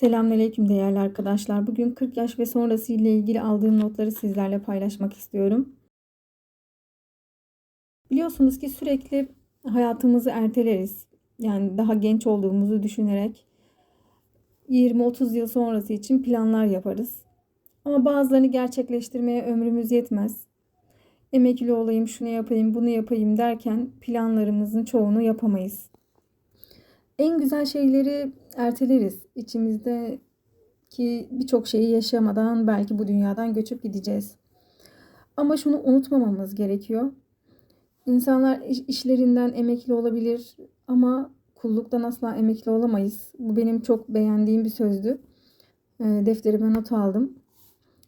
Selamünaleyküm değerli arkadaşlar. Bugün 40 yaş ve sonrası ile ilgili aldığım notları sizlerle paylaşmak istiyorum. Biliyorsunuz ki sürekli hayatımızı erteleriz. Yani daha genç olduğumuzu düşünerek 20-30 yıl sonrası için planlar yaparız. Ama bazılarını gerçekleştirmeye ömrümüz yetmez. Emekli olayım, şunu yapayım, bunu yapayım derken planlarımızın çoğunu yapamayız. En güzel şeyleri erteleriz. İçimizdeki birçok şeyi yaşamadan belki bu dünyadan göçüp gideceğiz. Ama şunu unutmamamız gerekiyor. İnsanlar iş- işlerinden emekli olabilir ama kulluktan asla emekli olamayız. Bu benim çok beğendiğim bir sözdü. E, Defterime not aldım.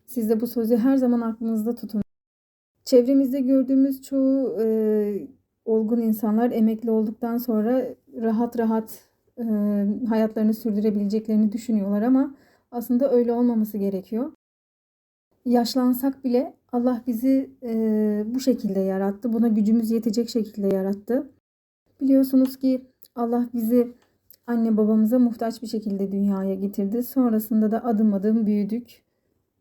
Siz de bu sözü her zaman aklınızda tutun. Çevremizde gördüğümüz çoğu e, olgun insanlar emekli olduktan sonra rahat rahat e, hayatlarını sürdürebileceklerini düşünüyorlar ama aslında öyle olmaması gerekiyor. Yaşlansak bile Allah bizi e, bu şekilde yarattı. Buna gücümüz yetecek şekilde yarattı. Biliyorsunuz ki Allah bizi anne babamıza muhtaç bir şekilde dünyaya getirdi. Sonrasında da adım adım büyüdük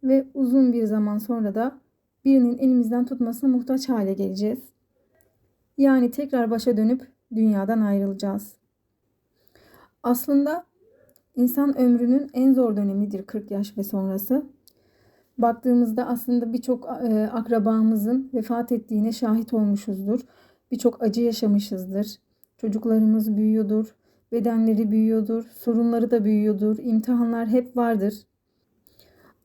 ve uzun bir zaman sonra da birinin elimizden tutmasına muhtaç hale geleceğiz. Yani tekrar başa dönüp dünyadan ayrılacağız. Aslında insan ömrünün en zor dönemidir 40 yaş ve sonrası. Baktığımızda aslında birçok e, akrabamızın vefat ettiğine şahit olmuşuzdur. Birçok acı yaşamışızdır. Çocuklarımız büyüyordur, bedenleri büyüyordur, sorunları da büyüyordur, imtihanlar hep vardır.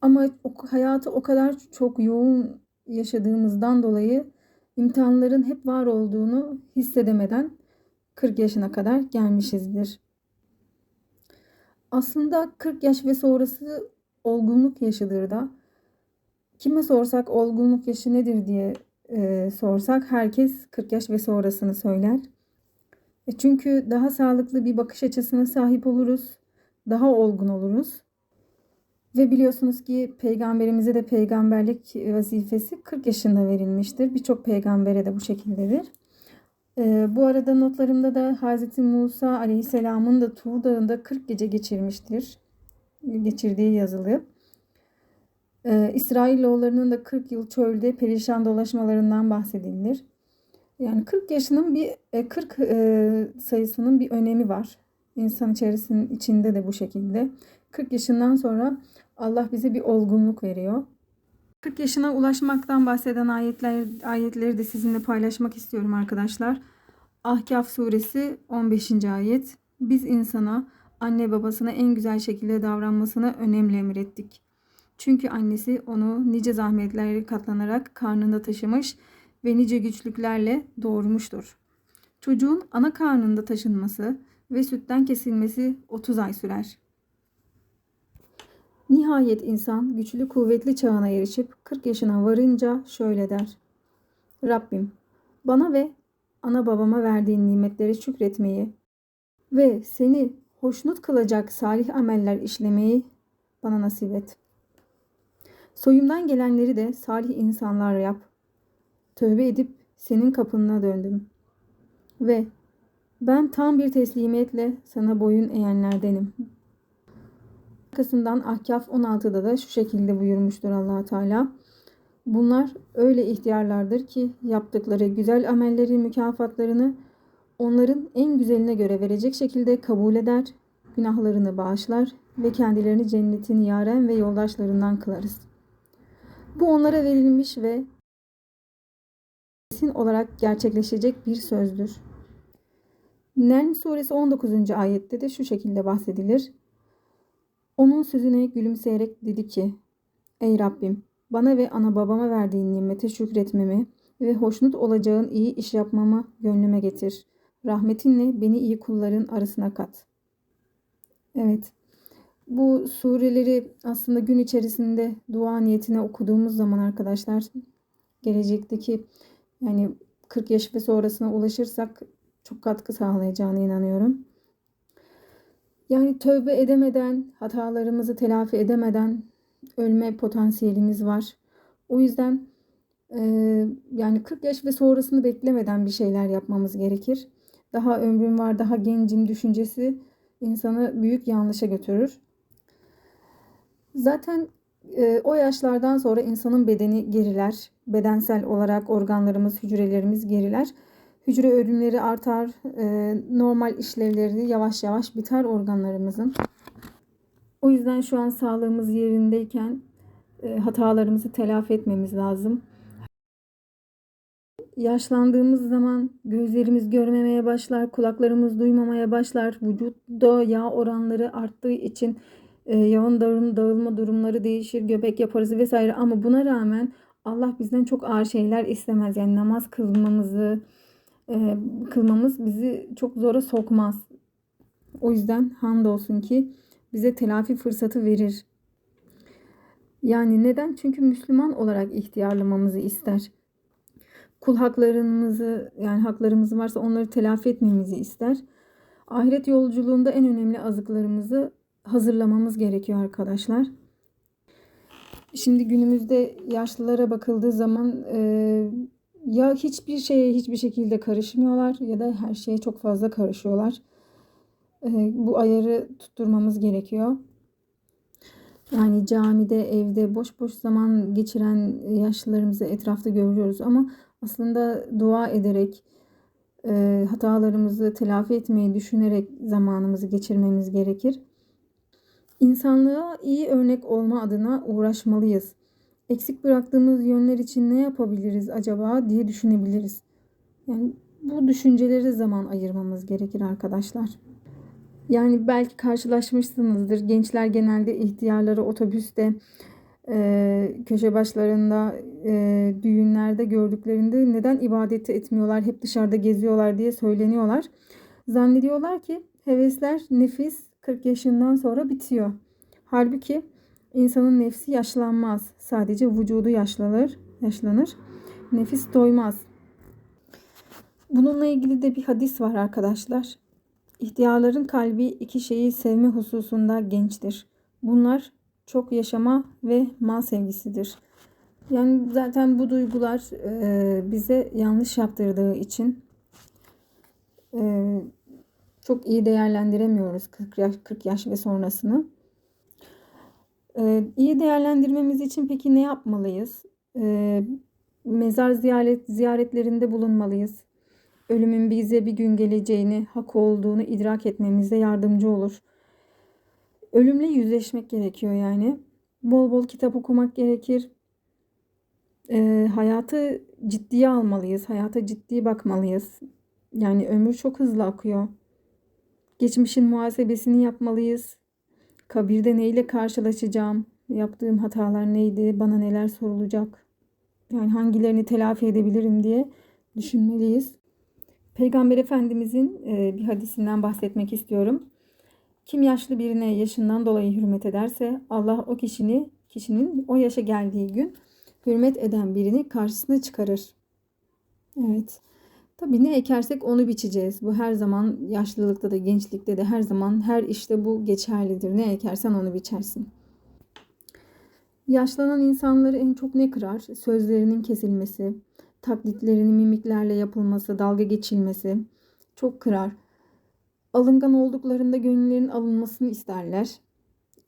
Ama hayatı o kadar çok yoğun yaşadığımızdan dolayı imtihanların hep var olduğunu hissedemeden 40 yaşına kadar gelmişizdir. Aslında 40 yaş ve sonrası olgunluk yaşıdır da. Kime sorsak olgunluk yaşı nedir diye e, sorsak herkes 40 yaş ve sonrasını söyler. E çünkü daha sağlıklı bir bakış açısına sahip oluruz. Daha olgun oluruz. Ve biliyorsunuz ki peygamberimize de peygamberlik vazifesi 40 yaşında verilmiştir. Birçok peygambere de bu şekildedir. Ee, bu arada notlarımda da Hz. Musa Aleyhisselam'ın da Tur Dağı'nda 40 gece geçirmiştir. Geçirdiği yazılı. Ee, İsrailoğullarının da 40 yıl çölde perişan dolaşmalarından bahsedilir. Yani 40 yaşının bir 40 e, sayısının bir önemi var. İnsan içerisinin içinde de bu şekilde. 40 yaşından sonra Allah bize bir olgunluk veriyor. 40 yaşına ulaşmaktan bahseden ayetler ayetleri de sizinle paylaşmak istiyorum arkadaşlar. Ahkaf suresi 15. ayet. Biz insana anne babasına en güzel şekilde davranmasını önemli emrettik. Çünkü annesi onu nice zahmetlerle katlanarak karnında taşımış ve nice güçlüklerle doğurmuştur. Çocuğun ana karnında taşınması ve sütten kesilmesi 30 ay sürer. Nihayet insan güçlü kuvvetli çağına erişip 40 yaşına varınca şöyle der. Rabbim bana ve ana babama verdiğin nimetleri şükretmeyi ve seni hoşnut kılacak salih ameller işlemeyi bana nasip et. Soyumdan gelenleri de salih insanlar yap. Tövbe edip senin kapına döndüm. Ve ben tam bir teslimiyetle sana boyun eğenlerdenim. Arkasından Ahkaf 16'da da şu şekilde buyurmuştur allah Teala. Bunlar öyle ihtiyarlardır ki yaptıkları güzel amelleri mükafatlarını onların en güzeline göre verecek şekilde kabul eder, günahlarını bağışlar ve kendilerini cennetin yaren ve yoldaşlarından kılarız. Bu onlara verilmiş ve kesin olarak gerçekleşecek bir sözdür. Nelm suresi 19. ayette de şu şekilde bahsedilir. Onun sözüne gülümseyerek dedi ki, Ey Rabbim, bana ve ana babama verdiğin nimete şükretmemi ve hoşnut olacağın iyi iş yapmamı gönlüme getir. Rahmetinle beni iyi kulların arasına kat. Evet, bu sureleri aslında gün içerisinde dua niyetine okuduğumuz zaman arkadaşlar, gelecekteki yani 40 yaş ve sonrasına ulaşırsak çok katkı sağlayacağına inanıyorum. Yani tövbe edemeden, hatalarımızı telafi edemeden ölme potansiyelimiz var. O yüzden e, yani 40 yaş ve sonrasını beklemeden bir şeyler yapmamız gerekir. Daha ömrüm var, daha gencim düşüncesi insanı büyük yanlışa götürür. Zaten e, o yaşlardan sonra insanın bedeni geriler. Bedensel olarak organlarımız, hücrelerimiz geriler. Hücre ölümleri artar. e, normal işlevleri yavaş yavaş biter organlarımızın. O yüzden şu an sağlığımız yerindeyken e, hatalarımızı telafi etmemiz lazım. Yaşlandığımız zaman gözlerimiz görmemeye başlar, kulaklarımız duymamaya başlar, vücutta yağ oranları arttığı için e, yağın dağılma, durumları değişir, göbek yaparız vesaire. Ama buna rağmen Allah bizden çok ağır şeyler istemez. Yani namaz kılmamızı, e, kılmamız bizi çok zora sokmaz. O yüzden hamdolsun ki bize telafi fırsatı verir. Yani neden? Çünkü Müslüman olarak ihtiyarlamamızı ister. Kul haklarımızı yani haklarımız varsa onları telafi etmemizi ister. Ahiret yolculuğunda en önemli azıklarımızı hazırlamamız gerekiyor arkadaşlar. Şimdi günümüzde yaşlılara bakıldığı zaman e, ya hiçbir şeye hiçbir şekilde karışmıyorlar ya da her şeye çok fazla karışıyorlar. E, bu ayarı tutturmamız gerekiyor. Yani camide, evde boş boş zaman geçiren yaşlılarımızı etrafta görüyoruz ama aslında dua ederek, e, hatalarımızı telafi etmeyi düşünerek zamanımızı geçirmemiz gerekir. İnsanlığa iyi örnek olma adına uğraşmalıyız. Eksik bıraktığımız yönler için ne yapabiliriz acaba diye düşünebiliriz. Yani bu düşünceleri zaman ayırmamız gerekir arkadaşlar. Yani belki karşılaşmışsınızdır. Gençler genelde ihtiyarları otobüste, e, köşe başlarında, e, düğünlerde gördüklerinde neden ibadeti etmiyorlar, hep dışarıda geziyorlar diye söyleniyorlar. Zannediyorlar ki hevesler, nefis 40 yaşından sonra bitiyor. Halbuki insanın nefsi yaşlanmaz. Sadece vücudu yaşlanır, yaşlanır. Nefis doymaz. Bununla ilgili de bir hadis var arkadaşlar. İhtiyarların kalbi iki şeyi sevme hususunda gençtir. Bunlar çok yaşama ve mal sevgisidir. Yani zaten bu duygular e, bize yanlış yaptırdığı için e, çok iyi değerlendiremiyoruz 40 yaş, 40 yaş ve sonrasını. E, iyi değerlendirmemiz için peki ne yapmalıyız? Mezar ziyaret ziyaretlerinde bulunmalıyız. Ölümün bize bir gün geleceğini, hak olduğunu idrak etmemize yardımcı olur. Ölümle yüzleşmek gerekiyor yani. Bol bol kitap okumak gerekir. E, hayatı ciddiye almalıyız. Hayata ciddi bakmalıyız. Yani ömür çok hızlı akıyor. Geçmişin muhasebesini yapmalıyız. Kabirde neyle karşılaşacağım? Yaptığım hatalar neydi? Bana neler sorulacak? Yani hangilerini telafi edebilirim diye düşünmeliyiz. Peygamber Efendimizin e, bir hadisinden bahsetmek istiyorum. Kim yaşlı birine yaşından dolayı hürmet ederse Allah o kişini kişinin o yaşa geldiği gün hürmet eden birini karşısına çıkarır. Evet. Tabii ne ekersek onu biçeceğiz. Bu her zaman yaşlılıkta da gençlikte de her zaman her işte bu geçerlidir. Ne ekersen onu biçersin. Yaşlanan insanları en çok ne kırar? Sözlerinin kesilmesi, taklitlerinin mimiklerle yapılması, dalga geçilmesi çok kırar. Alıngan olduklarında gönüllerin alınmasını isterler.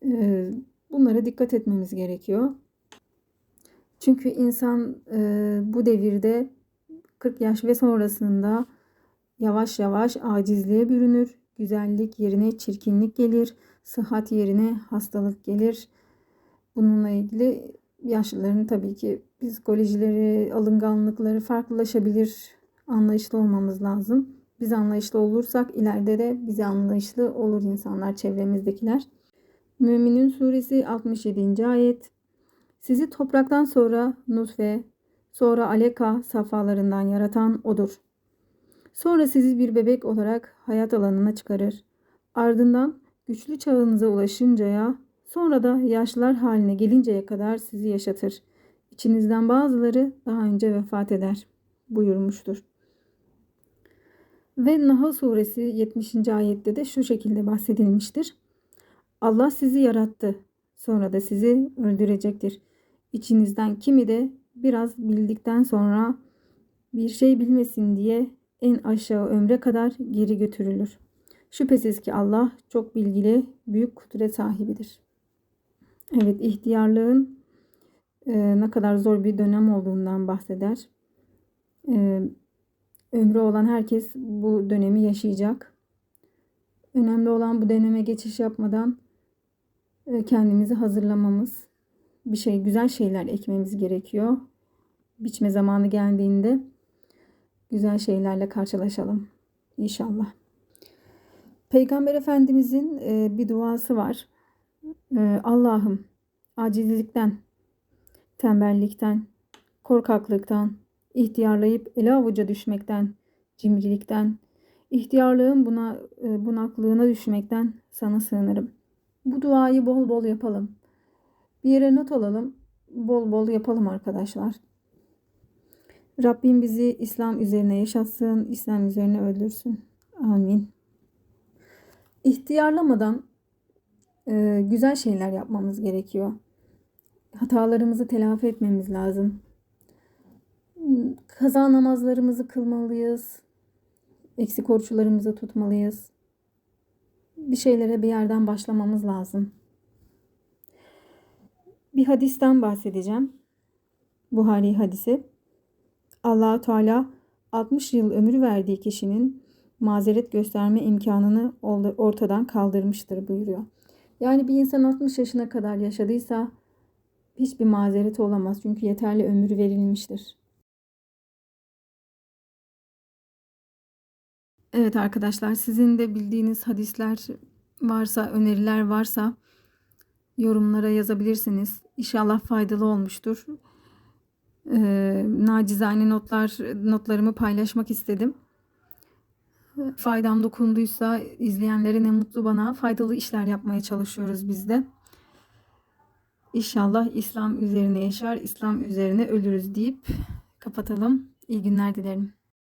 Ee, bunlara dikkat etmemiz gerekiyor. Çünkü insan e, bu devirde 40 yaş ve sonrasında yavaş yavaş acizliğe bürünür. Güzellik yerine çirkinlik gelir. Sıhhat yerine hastalık gelir. Bununla ilgili yaşlıların tabii ki psikolojileri, alınganlıkları farklılaşabilir. Anlayışlı olmamız lazım. Biz anlayışlı olursak ileride de bize anlayışlı olur insanlar, çevremizdekiler. Müminin suresi 67. ayet. Sizi topraktan sonra nutfe, sonra aleka safhalarından yaratan odur. Sonra sizi bir bebek olarak hayat alanına çıkarır. Ardından güçlü çağınıza ulaşıncaya, sonra da yaşlılar haline gelinceye kadar sizi yaşatır. İçinizden bazıları daha önce vefat eder buyurmuştur. Ve Nahl suresi 70. ayette de şu şekilde bahsedilmiştir. Allah sizi yarattı. Sonra da sizi öldürecektir. İçinizden kimi de biraz bildikten sonra bir şey bilmesin diye en aşağı ömre kadar geri götürülür. Şüphesiz ki Allah çok bilgili, büyük kudret sahibidir. Evet, ihtiyarlığın e, ne kadar zor bir dönem olduğundan bahseder. E, ömrü olan herkes bu dönemi yaşayacak. Önemli olan bu döneme geçiş yapmadan e, kendimizi hazırlamamız. Bir şey, güzel şeyler ekmemiz gerekiyor. Biçme zamanı geldiğinde güzel şeylerle karşılaşalım inşallah. Peygamber Efendimizin e, bir duası var. E, Allah'ım acizlikten, tembellikten, korkaklıktan, ihtiyarlayıp ele avuca düşmekten, cimrilikten, ihtiyarlığın buna e, bunaklığına düşmekten sana sığınırım. Bu duayı bol bol yapalım. Bir yere not alalım. Bol bol yapalım arkadaşlar. Rabbim bizi İslam üzerine yaşatsın, İslam üzerine öldürsün. Amin. İhtiyarlamadan e, güzel şeyler yapmamız gerekiyor. Hatalarımızı telafi etmemiz lazım. Kaza namazlarımızı kılmalıyız. Eksik oruçlarımızı tutmalıyız. Bir şeylere bir yerden başlamamız lazım. Bir hadisten bahsedeceğim. Buhari hadisi. Allah Teala 60 yıl ömür verdiği kişinin mazeret gösterme imkanını ortadan kaldırmıştır buyuruyor. Yani bir insan 60 yaşına kadar yaşadıysa hiçbir mazereti olamaz. Çünkü yeterli ömür verilmiştir. Evet arkadaşlar sizin de bildiğiniz hadisler varsa, öneriler varsa yorumlara yazabilirsiniz. İnşallah faydalı olmuştur. Ee, nacizane notlar notlarımı paylaşmak istedim. Faydam dokunduysa izleyenlere ne mutlu bana. Faydalı işler yapmaya çalışıyoruz biz de. İnşallah İslam üzerine yaşar, İslam üzerine ölürüz deyip kapatalım. İyi günler dilerim.